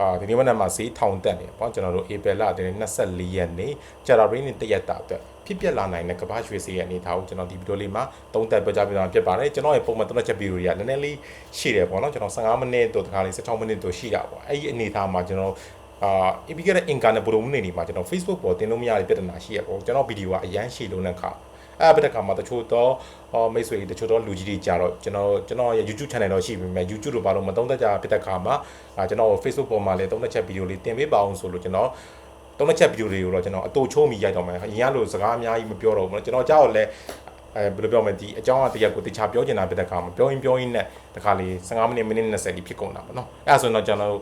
အာဒီနေ့မနက်မှာဈေးထောင်တက်နေပေါ့ကျွန်တော်တို့ April လတည်း24ရက်နေ့ကြာတာရင်းနဲ့တရက်တာအတွက်ဖြစ်ပျက်လာနိုင်တဲ့ကမ္ဘာရွှေဈေးရဲ့အနေအထားကိုကျွန်တော်ဒီဗီဒီယိုလေးမှာသုံးသပ်ပြကြပြသွားဖြစ်ပါတယ်ကျွန်တော်ရဲ့ပုံမှန်သုံးသပ်ချက်ဗီဒီယိုတွေကနည်းနည်းလေးရှိတယ်ပေါ့နော်ကျွန်တော်15မိနစ်တို့တခါလေး16မိနစ်တို့ရှိတာပေါ့အဲ့ဒီအနေအထားမှာကျွန်တော်အာအပြီးခဲ့တဲ့အင်ကာနဲ့ဘလိုမှုနေဒီမှာကျွန်တော် Facebook ပေါ်တင်လို့မရတဲ့ပြဿနာရှိရပေါ့ကျွန်တော်ဗီဒီယိုကအရန်ရှိလို့နဲ့ခါ အဲ့ဘက်တခါမှာတချို့တော့မိတ်ဆွေတချို့တော့လူကြီးတွေကြတော့ကျွန်တော်ကျွန်တော်ရဲ့ YouTube channel တော့ရှိပြီမဲ့ YouTube တို့ဘာလို့မသုံးတတ်ကြဖြစ်တဲ့ခါမှာကျွန်တော် Facebook ပေါ်မှာလည်းသုံးတတ်ချက်ဗီဒီယိုလေးတင်ပေးပါအောင်ဆိုလို့ကျွန်တော်သုံးတတ်ချက်ဗီဒီယိုတွေကိုတော့ကျွန်တော်အတူချိုးမိရိုက်တော့မယ်အရင်ကလို့စကားအများကြီးမပြောတော့ဘူးကျွန်တော်ကြောက်လဲအဲဘယ်လိုပြောမလဲဒီအကြောင်းအတရားကိုတခြားပြောချင်တာဖြစ်တဲ့ခါမှာပြောရင်ပြောရင်နဲ့တခါလေး15မိနစ်မိနစ်20ဒီဖြစ်ကုန်တာပေါ့နော်အဲ့ဒါဆိုရင်တော့ကျွန်တော်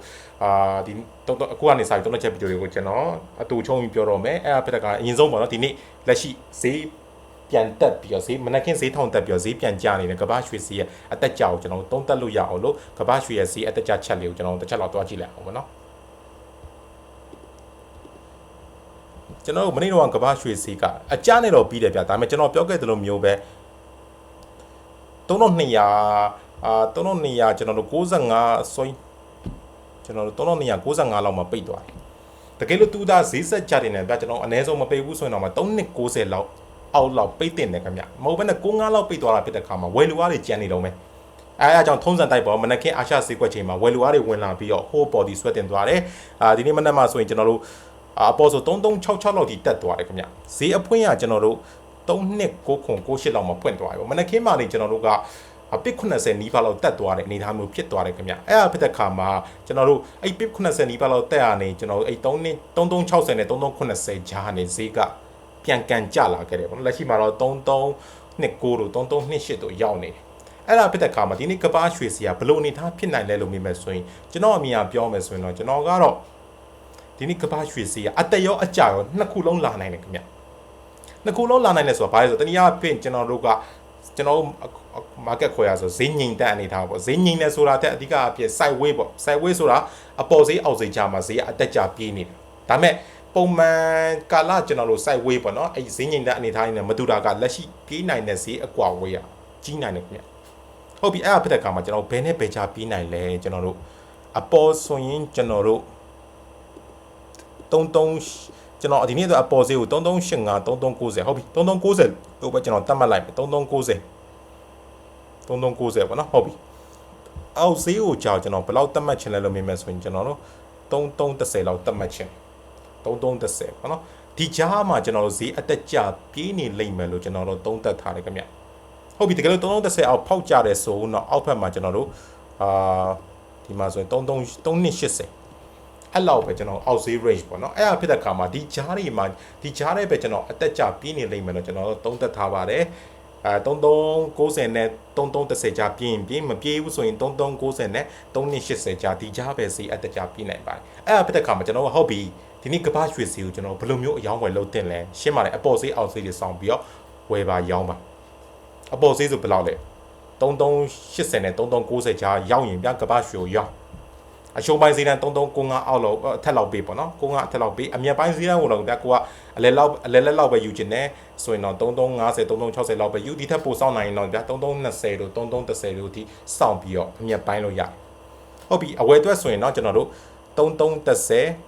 အာဒီတော့အခုကနေစာပြီးသုံးချက်ဗီဒီယိုတွေကိုကျွန်တော်အတူချုံပြီးပြောတော့မယ်အဲ့ဒါဖြစ်တဲ့ခါအရင်ဆုံးပေါ့နော်ဒီနေ့လက်ရှိဈေး ပြန်တက်ပြီးတော့ဈေးမနက်ခင်းဈေးထောင်တက်ပြီးတော့ဈေးပြန်ကျနေတဲ့ကမ္ဘာရွှေဈေးရဲ့အတက်ကြောင်ကျွန်တော်သုံးသက်လို့ရအောင်လို့ကမ္ဘာရွှေရဲ့ဈေးအတက်ကြချက်လေးကိုကျွန်တော်တစ်ချက်လောက်တွားကြည့်လိုက်အောင်ပေါ့နော်ကျွန်တော်တို့မနေ့တော့ကမ္ဘာရွှေဈေးကအကြနဲ့တော့ပြီးတယ်ဗျဒါပေမဲ့ကျွန်တော်ပြောခဲ့သလိုမျိုးပဲ3200အာ3200ကျွန်တော်တို့65ဆိုရင်ကျွန်တော်တို့3295လောက်မှာပိတ်သွားတယ်တကယ်လို့တူတာဈေးဆက်ကြတယ်နဲ့ဗျကျွန်တော်အနည်းဆုံးမပိတ်ဘူးဆိုရင်တော့မှ3290လောက် အောက်လောက်ပိတ်တင်တယ်ခင်ဗျမဟုတ်ဘဲနဲ့95လောက်ပိတ်သွားတာဖြစ်တဲ့ခါမှာဝယ်လူအားတွေကျန်နေတော့မယ်အဲအားကြောင့်ထုံးစံတိုက်ပေါ်မနက်ခင်းအာရှဈေးကွက်ချိန်မှာဝယ်လူအားတွေဝင်လာပြီးတော့ဟိုးပေါ်ဒီဆွဲတင်သွားတယ်အာဒီနေ့မနက်မှာဆိုရင်ကျွန်တော်တို့အပေါ်ဆို3366လောက်ထိတက်သွားတယ်ခင်ဗျဈေးအဖွင့်ရကျွန်တော်တို့3269ခွန်68လောက်မှာဖွင့်သွားပြီမနက်ခင်းမှာနေကျွန်တော်တို့ကအပစ်80နီးပါးလောက်တက်သွားတဲ့အနေအထားမျိုးဖြစ်သွားတယ်ခင်ဗျအဲ့အဖြစ်တဲ့ခါမှာကျွန်တော်တို့အဲ့ပစ်80နီးပါးလောက်တက်ရနေကျွန်တော်တို့အဲ့3နှစ်3360နဲ့3380ဂျားနေဈေးက ပြန်ကန်ကျလာခဲ့တယ်ပေါ့နော်လက်ရှိမှာတော့3329တို့3328တို့ရောက်နေတယ်အဲ့ဒါဖြစ်တဲ့ခါမှာဒီနေ့ကပားရွှေစီကဘလို့အနေထားဖြစ်နိုင်လဲလို့မြင်မယ်ဆိုရင်ကျွန်တော်အမြင်အပြောမယ်ဆိုရင်တော့ကျွန်တော်ကတော့ဒီနေ့ကပားရွှေစီကအတက်ရောအကြရောနှစ်ခုလုံးလာနိုင်တယ်ခင်ဗျနှစ်ခုလုံးလာနိုင်တယ်ဆိုတာဘာလဲဆိုတော့တနည်းအားဖြင့်ကျွန်တော်တို့ကကျွန်တော် market ခွဲရဆိုဈေးငိမ်တက်အနေထားပေါ့ဈေးငိမ်နေဆိုတာတဲ့အဓိကအဖြစ် side way ပေါ့ side way ဆိုတာအပေါ်ဈေးအောက်ဈေးကြားမှာဈေးအတက်ကြပြေးနေတာဒါမဲ့ ပုံမှန်ကာလကျွန်တော်တို့ side way ပေါ့နော်အဲ့ဈေးငိမ်တဲ့အနေထားနဲ့မတူတာကလက်ရှိပြေးနိုင်တဲ့ဈေးအကွာဝေးရကြီးနိုင်တယ်ခင်ဗျဟုတ်ပြီအဲ့ဒါဖြစ်တဲ့အခါမှာကျွန်တော်ဘယ်နဲ့ဘယ်ချပြေးနိုင်လဲကျွန်တော်တို့အပေါ်ဆိုရင်ကျွန်တော်တို့33ကျွန်တော်ဒီနေ့တော့အပေါ်ဈေးကို3385 3390ဟုတ်ပြီ3390လို့ပဲကျွန်တော်တတ်မှတ်လိုက်3390 3390ပေါ့နော်ဟုတ်ပြီအောက်ဈေးကိုကြာကျွန်တော်ဘယ်လောက်တတ်မှတ်ချင်လဲလို့မြင်မယ်ဆိုရင်ကျွန်တော်တို့3330လောက်တတ်မှတ်ချင် 3330ပေါ့နော်ဒီကြားမှာကျွန်တော်တို့ဈေးအတက်ကြပြေးနေလိမ့်မယ်လို့ကျွန်တော်တို့သုံးသပ်ထားတယ်ခင်ဗျဟုတ်ပြီတကယ်လို့3330အောက်ဖောက်ကြတယ်ဆိုတော့အောက်ဖက်မှာကျွန်တော်တို့အာဒီမှာဆိုရင်33 3280အဲ့လောက်ပဲကျွန်တော်အောက်ဈေး range ပေါ့နော်အဲ့အဖြစ်တဲ့ခါမှာဒီကြားတွေမှာဒီကြားတွေပဲကျွန်တော်အတက်ကြပြေးနေလိမ့်မယ်လို့ကျွန်တော်တို့သုံးသပ်ထားပါတယ်အဲ3390နဲ့3330ကြာပြင်းပြင်းမပြေးဘူးဆိုရင်3390နဲ့3280ကြာဒီကြားပဲစီအတက်ကြာပြင်းနိုင်ပါတယ်အဲ့အဖြစ်တဲ့ခါမှာကျွန်တော်ဟုတ်ပြီ ဒီနေ့ကပ္ပရွှေစီကိုကျွန်တော်ဘယ်လိုမျိုးအယောင်းဝယ်လုပ်တင်လဲရှင်းပါတယ်အပေါ်ဈေးအောက်ဈေးတွေစောင့်ပြီးတော့ဝယ်ပါရောင်းပါအပေါ်ဈေးဆိုဘယ်လောက်လဲ3380နဲ့3390ကြားရောက်ရင်ပြကပ္ပရွှေကိုရောင်းအရှုံးပိုင်းဈေးတန်း3395အောက်လောက်အထက်လောက်ပေးပေါ့နော်95အထက်လောက်ပေးအမြတ်ပိုင်းဈေးတန်းကိုတော့ဗျာကိုကအလဲလောက်အလဲလက်လောက်ပဲယူခြင်းနဲ့ဆိုရင်တော့3350 3360လောက်ပဲယူဒီထက်ပိုစောင့်နိုင်ရင်တော့ဗျာ3320တို့3330တို့ဒီစောင့်ပြီးတော့အမြတ်ပိုင်းလို့ရဟုတ်ပြီအဝယ်အတွက်ဆိုရင်တော့ကျွန်တော်တို့3330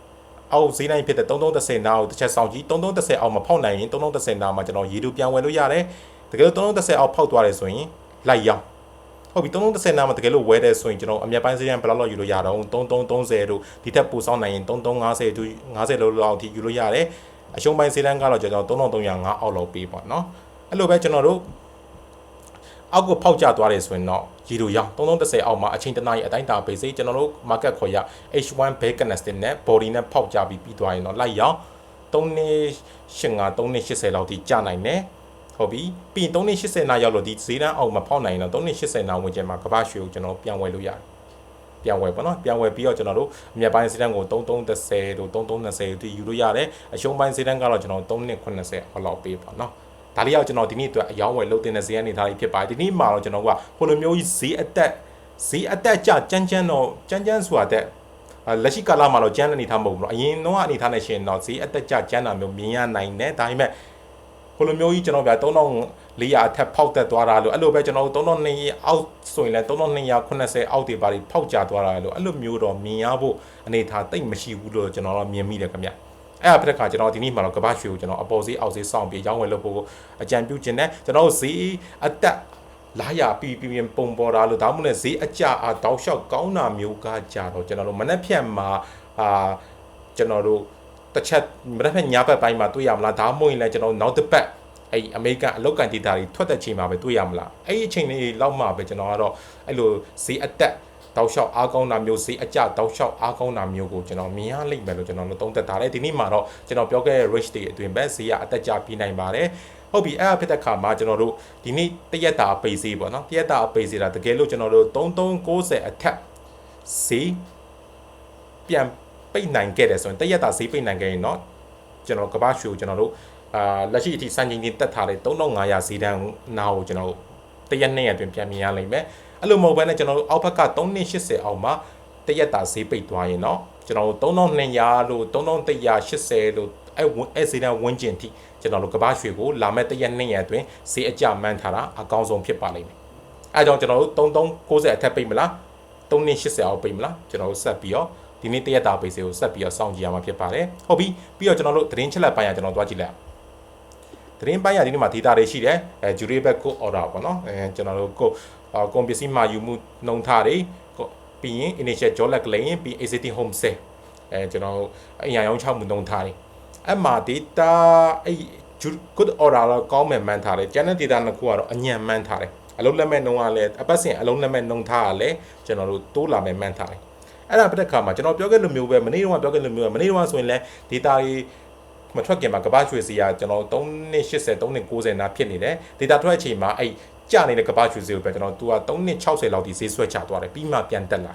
အောက်ဈေးတိုင်းဖြစ်တဲ့3330နားကိုတစ်ချက်စောင့်ကြည့်3330အောက်မဖောက်နိုင်ရင်3330နားမှာကျွန်တော်ရေတူပြန်ဝယ်လို့ရတယ်တကယ်လို့3330အောက်ဖောက်သွားတယ်ဆိုရင်လိုက်ရောက်ဟုတ်ပြီ3330နားမှာတကယ်လို့ဝဲတယ်ဆိုရင်ကျွန်တော်အမြတ်ပိုင်းစရန်ဘယ်လောက်လောက်ယူလို့ရတော့3330တို့ဒီထက်ပိုဆောင်နိုင်ရင်3350တို့50လောက်လောက်အထိယူလို့ရတယ်အရှုံးပိုင်းစရန်ကတော့ကျွန်တော်3305အောက်လောက်ပေးပါเนาะအဲ့လိုပဲကျွန်တော်တို့ အောက်ကိုဖောက်ကျသွားတယ်ဆိုရင်တော့ရီလိုရောင်း3330အောက်မှာအချိန်တနားရီအတိုင်းတာပေးစေကျွန်တော်တို့ market ခေါ်ရ H1 base connecting နဲ့ body နဲ့ဖောက်ကျပြီးပြီးသွားရင်တော့လိုက်ရောင်း3285 3280လောက်ထိကျနိုင်တယ်ဟုတ်ပြီပြီးရင်380နာရောက်လို့ဒီဈေးတန်းအောင်မဖောက်နိုင်တော့380နာဝင်ကျင်မှာကမ္ဘာရွှေကိုကျွန်တော်ပြန်ဝယ်လို့ရတယ်ပြန်ဝယ်ပေါ့နော်ပြန်ဝယ်ပြီးတော့ကျွန်တော်တို့အမြတ်ပိုင်းဈေးတန်းကို3330တို့3320တိယူလို့ရတယ်အရှုံးပိုင်းဈေးတန်းကတော့ကျွန်တော်3280ဟောလောက်ပေးပါနော် ဒါလေးရောက်ကျွန်တော်ဒီနေ့အတွက်အယောင်းဝယ်လုပ်တင်တဲ့ဈေးအနေထားလေးဖြစ်ပါတယ်ဒီနေ့မှာတော့ကျွန်တော်ကဟိုလိုမျိုးကြီးဈေးအတက်ဈေးအတက်ကြကြမ်းကြမ်းတော့ကြမ်းကြမ်းဆိုတာတဲ့လက်ရှိကာလမှာတော့ကျန်းတဲ့အနေထားမဟုတ်ဘူးเนาะအရင်တော့အနေထားနဲ့ရှင်တော့ဈေးအတက်ကြကျန်းတာမျိုးမြင်ရနိုင်တယ်ဒါပေမဲ့ ဟိုလိုမျိုးကြီးကျွန်တော်ဗျာ3400အထက်ဖောက်တက်သွားတာလို့အဲ့လိုပဲကျွန်တော်တို့3200အောက်ဆိုရင်လည်း3280အောက်တွေပါပြီးဖောက်ကျသွားတာလို့အဲ့လိုမျိုးတော့မြင်ရဖို့အနေထားတိတ်မရှိဘူးလို့ကျွန်တော်တော့မြင်မိတယ်ခင်ဗျ အဲ့အဖြစ်ခါကျွန်တော်ဒီနေ့မှတော့ကပတ်ရွှေကိုကျွန်တော်အပေါ်ဈေးအောက်ဈေးစောင့်ပြီးရောင်းဝယ်လုပ်ဖို့အကြံပြုခြင်းနဲ့ကျွန်တော်တို့ဈေးအတက်လာရပြီးပြီးပြင်ပုံပေါ်တာလို့ဒါမှမဟုတ်ဈေးအကြအားတောက်လျှောက်ကောင်းတာမျိုးကကြတော့ကျွန်တော်တို့မနှက်ဖြတ်မှာအာကျွန်တော်တို့တစ်ချက်မနှက်ဖြတ်ညာဘက်ပိုင်းမှာတွေ့ရမလားဒါမှမဟုတ်ရင်လည်းကျွန်တော်နောက်တစ်ပတ်အဲ့အမေရိကန်အလောက်ကန်ဒေတာတွေထွက်တဲ့ချိန်မှာပဲတွေ့ရမလားအဲ့ဒီအချိန်လေးလောက်မှပဲကျွန်တော်ကတော့အဲ့လိုဈေးအတက် တောက်လျှောက်အားကောင်းတာမျိုးဈေးအကျတောက်လျှောက်အားကောင်းတာမျိုးကိုကျွန်တော်မြင်ရလိမ့်မယ်လို့ကျွန်တော်တို့သုံးသပ်ထားတယ်ဒီနေ့မှာတော့ကျွန်တော်ပြောခဲ့တဲ့ rich တွေအတွင်ပဲဈေးကအတက်ကြပြီးနိုင်ပါတယ်ဟုတ်ပြီအဲ့အဖြစ်တဲ့ခါမှာကျွန်တော်တို့ဒီနေ့တရက်တာအပိဈေးပေါ့နော်တရက်တာအပိဈေးတာတကယ်လို့ကျွန်တော်တို့3390အထက်ဈေးပြန်ပိတ်နိုင်ခဲ့တယ်ဆိုရင်တရက်တာဈေးပိတ်နိုင်ခဲ့ရင်เนาะကျွန်တော်ကဘာရှူကျွန်တော်တို့အာလက်ရှိအထိစံချိန်တင်တက်ထားတဲ့3500ဈေးတန်းနာကိုကျွန်တော်တရက်နှစ်ရက်အတွင်းပြန်မြင်ရလိမ့်မယ် အဲ့လိုမဟုတ်ဘဲနဲ့ကျွန်တော်တို့အောက်ဘက်က380အောင်မှာတရက်တာဈေးပိတ်သွားရင်တော့ကျွန်တော်တို့3200လို့3180လို့အဲ့အဲ့ဈေးတန်းဝန်းကျင်ထိကျွန်တော်တို့ကမ္ဘာရွှေကိုလာမဲ့တရက်နှစ်ရက်အတွင်းဈေးအကျမှန်းထားတာအကောင်းဆုံးဖြစ်ပါလိမ့်မယ်အဲကြောင့်ကျွန်တော်တို့3390အထက်ပိတ်မလား380အောင်ပိတ်မလားကျွန်တော်တို့ဆက်ပြီးတော့ဒီနေ့တရက်တာပိတ်စေကိုဆက်ပြီးတော့စောင့်ကြည့်ရမှာဖြစ်ပါတယ်ဟုတ်ပြီပြီးတော့ကျွန်တော်တို့သတင်းချက်လက်ပိုင်းကကျွန်တော်တို့ကြည့်လိုက်သတင်းပိုင်းကဒီနေ့မှာ data တွေရှိတယ်အဲ jury back code order ပေါ့နော်အဲကျွန်တော်တို့ကို ကွန်ပစ္စည်းမှာယူမှုနှုံထားတွေပြီးရင် initial job lag claim ပြီး existing home sale အဲကျွန်တော်အရာရောင်းချမှုနှုံထားတွေအဲ့မှာ data အဲ့ good order တော့ကောင်းမယ်မှန်းထားတယ်ကျန်တဲ့ data နှစ်ခုကတော့အညံ့မှန်းထားတယ်အလုံးလက်မဲ့နှုံကလည်းအပတ်စဉ်အလုံးလက်မဲ့နှုံထားရလဲကျွန်တော်တို့တိုးလာမယ်မှန်းထားတယ်အဲ့ဒါပြတဲ့ခါမှာကျွန်တော်ပြောခဲ့လိုမျိုးပဲမနေ့တုန်းကပြောခဲ့လိုမျိုးပဲမနေ့တုန်းကဆိုရင်လည်း data တွေမထွက်ခင်မှာကပ္ပရွှေစီကကျွန်တော်3.80 3.90နာဖြစ်နေတယ် data ထွက်အချိန်မှာအဲ့ ကျနေတဲ့ကပ္ပရွှေစီကိုပဲကျွန်တော်သူက3.60လောက်ထိဈေးဆွဲချသွားတယ်ပြီးမှပြန်တက်လာ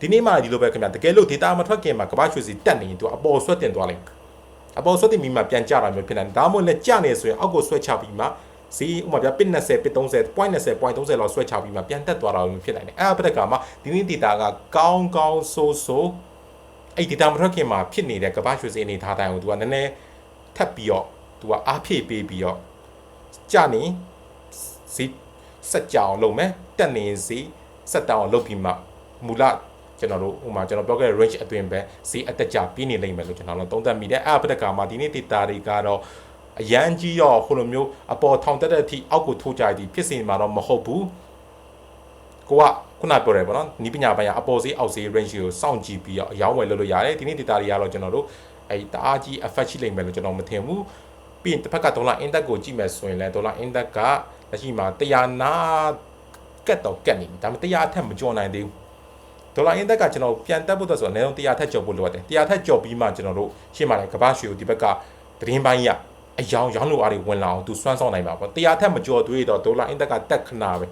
ဒီနေ့မှဒီလိုပဲခင်ဗျတကယ်လို့ data မထွက်ခင်မှာကပ္ပရွှေစီတက်နေရင်သူအပေါ်ဆွဲတင်သွားလိမ့်မယ်အပေါ်ဆွဲတင်ပြီးမှပြန်ကျတာမျိုးဖြစ်နေတယ်ဒါမှမဟုတ်လည်းကျနေဆိုရင်အောက်ကိုဆွဲချပြီးမှဈေးဥပမာပြပစ်20ပစ်30 point 20 point 30လောက်ဆွဲချပြီးမှပြန်တက်သွားတာမျိုးဖြစ်နိုင်တယ်အဲ့အပဒကမှာဒီနေ့ data ကကောင်းကောင်းဆိုးဆိုးအဲ့ data မထွက်ခင်မှာဖြစ်နေတဲ့ကပ္ပရွှေစီအနေထားတိုင်းကိုသူကနည်းနည်းထပ်ပြီးတော့သူကအားဖြည့်ပေးပြီးတော့ကြနေ ဈေးဆက်ကြအောင်လုပ်မယ်တက်နေဈေးဆက်တောင်းအောင်လုပ်ပြီးမှမူလကျွန်တော်တို့ဟိုမှာကျွန်တော်ပြောခဲ့တဲ့ range အတွင်းပဲဈေးအတက်ကြပြီးနေလိမ့်မယ်လို့ကျွန်တော်တို့သုံးသပ်မိတယ်အဲ့အပဒကမှာဒီနေ့ data တွေကတော့အရန်ကြီးရောဟိုလိုမျိုးအပေါ်ထောင်တက်တဲ့အထိအောက်ကိုထိုးကြသည်ဖြစ်စီမှာတော့မဟုတ်ဘူးကိုကခုနပြောတယ်ပေါ့နော်နီးပညာပိုင်းကအပေါ်ဈေးအောက်ဈေး range ကိုစောင့်ကြည့်ပြီးတော့အယောင်းဝယ်လုပ်လို့ရတယ်ဒီနေ့ data တွေကတော့ကျွန်တော်တို့အဲတအားကြီး effect ရှိလိမ့်မယ်လို့ကျွန်တော်မထင်ဘူးပြီးရင်တစ်ဖက်ကဒေါ်လာ index ကိုကြည့်မယ်ဆိုရင်လည်းဒေါ်လာ index က လက်ရှိမှာ100နာကတ်တော့ကတ်နေဒါပေမဲ့100အထက်မကျော်နိုင်သေးဘူးဒေါ်လာ index ကကျွန်တော်ပြန်တက်ဖို့အတွက်ဆိုတော့အနည်းဆုံး100ထက်ကျော်ဖို့လိုအပ်တယ်100ထက်ကျော်ပြီးမှကျွန်တော်တို့ရှင်းပါတယ်ကမ္ဘာ့ရွှေကိုဒီဘက်ကသတင်းပိုင်းရအယောင်ရောင်းလိုအားတွေဝင်လာအောင်သူစွမ်းဆောင်နိုင်ပါပေါ့100ထက်မကျော်သေးတော့ဒေါ်လာ index ကတက်ခဏပဲ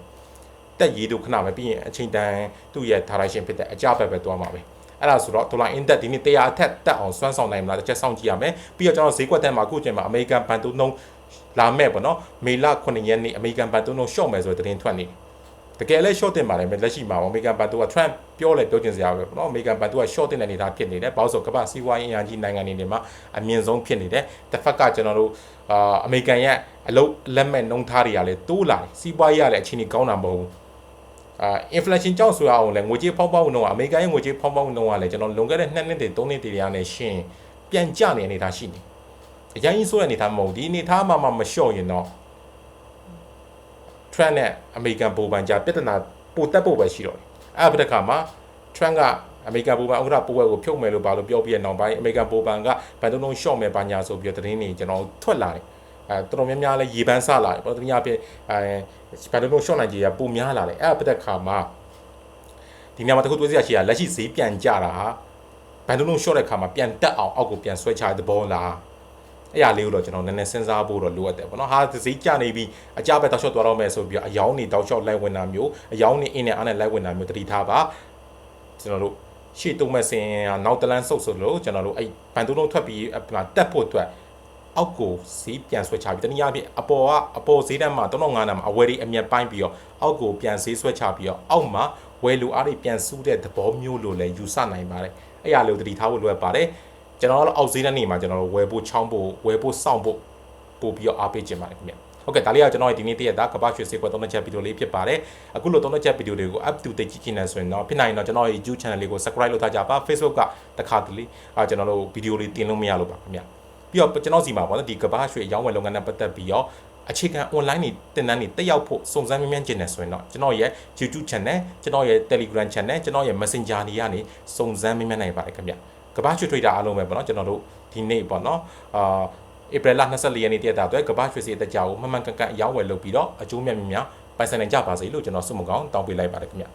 တက်ရည်တို့ခဏပဲပြီးရင်အချိန်တန်သူ့ရဲ့ direction ဖြစ်တဲ့အကြဘက်ပဲသွားမှာပဲအဲ့ဒါဆိုတော့ဒေါ်လာ index ဒီနေ့100အထက်တက်အောင်စွမ်းဆောင်နိုင်မလားတစ်ချက်စောင့်ကြည့်ရမယ်ပြီးတော့ကျွန်တော်ဈေးကွက်ထဲမှာအခုချိန်မှာအမေရိကန်ဘဏ်တုံးနှုံး လာမဲ့ပေါ့နော်မေလ9ရက်နေ့အမေရိကန်ဘဏ်တုံးနှုံး short မယ်ဆိုတဲ့သတင်းထွက်နေတကယ်လဲ short တင်ပါတယ်လက်ရှိမှာအမေရိကန်ဘဏ်တုံးက Trump ပြောလဲပြောချင်စရာပဲပေါ့နော်အမေရိကန်ဘဏ်တုံးက short တင်တဲ့အနေအထားဖြစ်နေတယ်ဘာလို့ဆိုကမ္ဘာစီးပွားရေးအင်အားကြီးနိုင်ငံတွေမှာအမြင့်ဆုံးဖြစ်နေတယ်တစ်ဖက်ကကျွန်တော်တို့အာအမေရိကန်ရဲ့အလုပ်လက်မဲ့နှုံးထားတွေကလည်းတိုးလာတယ်စီးပွားရေးကလည်းအခြေအနေကောင်းတာမဟုတ်ဘူးအာ inflation ကြောင့်ဆိုရအောင်လဲငွေကြေးဖောက်ပေါက်နှုန်းကအမေရိကန်ရဲ့ငွေကြေးဖောက်ပေါက်နှုန်းကလည်းကျွန်တော်လွန်ခဲ့တဲ့2နှစ်တည်း3နှစ်တည်းရနဲ့ရှင်းပြန်ကျနေအနေထားရှိနေ အရင်ကြီးဆိုတဲ့အနေထားမဟုတ်ဒီအနေထားမှမမလျှော့ရင်တော့ Trump နဲ့အမေရိကန်ပိုပန်ကြားပြဿနာပိုတက်ဖို့ပဲရှိတော့တယ်အဲ့ဒါပြတဲ့ခါမှာ Trump ကအမေရိကန်ပိုပန်ဥက္ကဋ္ဌပိုဝဲကိုဖြုတ်မယ်လို့ဘာလို့ပြောပြီးတဲ့နောက်ပိုင်းအမေရိကန်ပိုပန်ကဘန်တုံးလုံးရှော့မယ်ဘာညာဆိုပြီးသတင်းတွေကျွန်တော်ထွက်လာတယ်အဲတော်တော်များများလဲရေပန်းဆလာတယ်ပေါ့တနည်းအားဖြင့်အဲဘန်တုံးလုံးရှော့နိုင်ကြီးကပိုများလာတယ်အဲ့ဒါပြတဲ့ခါမှာဒီနေရာမှာတခုသွေးစရာရှိတာလက်ရှိဈေးပြန်ကျတာဟာဘန်တုံးလုံးရှော့တဲ့ခါမှာပြန်တက်အောင်အောက်ကိုပြန်ဆွဲချတဲ့ဘောလား အဲ့ရလေးကိုတော့ကျွန်တော်နည်းနည်းစဉ်းစားဖို့တော့လိုအပ်တယ်ပေါ့နော်ဟာဈေးကျနေပြီးအကြပဲတောက်လျှောက်သွားတော့မယ်ဆိုပြီးအယောင်းနေတောက်လျှောက်လိုက်ဝင်တာမျိုးအယောင်းနေအင်းနဲ့အားနဲ့လိုက်ဝင်တာမျိုးတတိထားပါကျွန်တော်တို့ရှေ့တုံးမဲ့စင်နောက်တလန်းဆုပ်ဆိုလို့ကျွန်တော်တို့အဲ့ဘန်တုံးလုံးထွက်ပြီးတက်ဖို့အတွက်အောက်ကိုဈေးပြန်ဆွဲချပြီးတနည်းအားဖြင့်အပေါ်ကအပေါ်ဈေးတန်းမှာ35နာမှာအဝယ်တွေအမြတ်ပိုင်းပြီးတော့အောက်ကိုပြန်ဈေးဆွဲချပြီးတော့အောက်မှာဝယ်လူအားတွေပြန်စုတဲ့သဘောမျိုးလိုလဲယူဆနိုင်ပါတယ်အဲ့ရလေးကိုတတိထားဖို့လိုအပ်ပါတယ် ကျွန်တော်တို့အောက်ဈေးတန်းနေမှာကျွန်တော်တို့ဝယ်ဖို့ချောင်းဖို့ဝယ်ဖို့စောင့်ဖို့ပိုပို့ပြီးတော့အားပေးခြင်းပါတယ်ခင်ဗျဟုတ်ကဲ့ဒါလေးကကျွန်တော်ရဲ့ဒီနေ့တည့်ရက်သားကပ္ပရွှေစေကွက်သုံးတဲ့ချက်ဗီဒီယိုလေးဖြစ်ပါတယ်အခုလိုသုံးတဲ့ချက်ဗီဒီယိုတွေကို up to date ကြည့်ချင်တယ်ဆိုရင်တော့ဖြစ်နိုင်ရင်တော့ကျွန်တော်ရဲ့ YouTube channel လေးကို subscribe လုပ်ထားကြပါ Facebook ကတခါတလေအာကျွန်တော်တို့ဗီဒီယိုလေးတင်လို့မရလို့ပါခင်ဗျပြီးတော့ကျွန်တော်စီမှာပေါ့နော်ဒီကပ္ပရွှေအရောင်းဝယ်လုပ်ငန်းနဲ့ပတ်သက်ပြီးတော့အခြေခံ online တွေတင်တန်းတွေတက်ရောက်ဖို့စုံစမ်းမြင်မြန်ကျင်နေဆိုရင်တော့ကျွန်တော်ရဲ့ YouTube channel ကျွန်တော်ရဲ့ Telegram channel ကျွန်တော်ရဲ့ Messenger တွေကနေစုံစမ်းမြင်မြန်နိုင်ပါတယ်ခင်ဗျ ကမ္ဘာရွှေ trader အားလုံးပဲပေါ့နော်ကျွန်တော်တို့ဒီနေ့ပေါ့နော်အာဧပြီလ24ရက်နေ့တည့်တာအတွက်ကမ္ဘာရွှေစီအတက်ကြကိုမှန်မှန်ကန်ကန်အရောင်းဝယ်လုပ်ပြီးတော့အကျိုးမြတ်မြတ်များပိုင်ဆိုင်နိုင်ကြပါစေလို့ကျွန်တော်ဆုမကောင်းတောင်းပေးလိုက်ပါတယ်ခင်ဗျ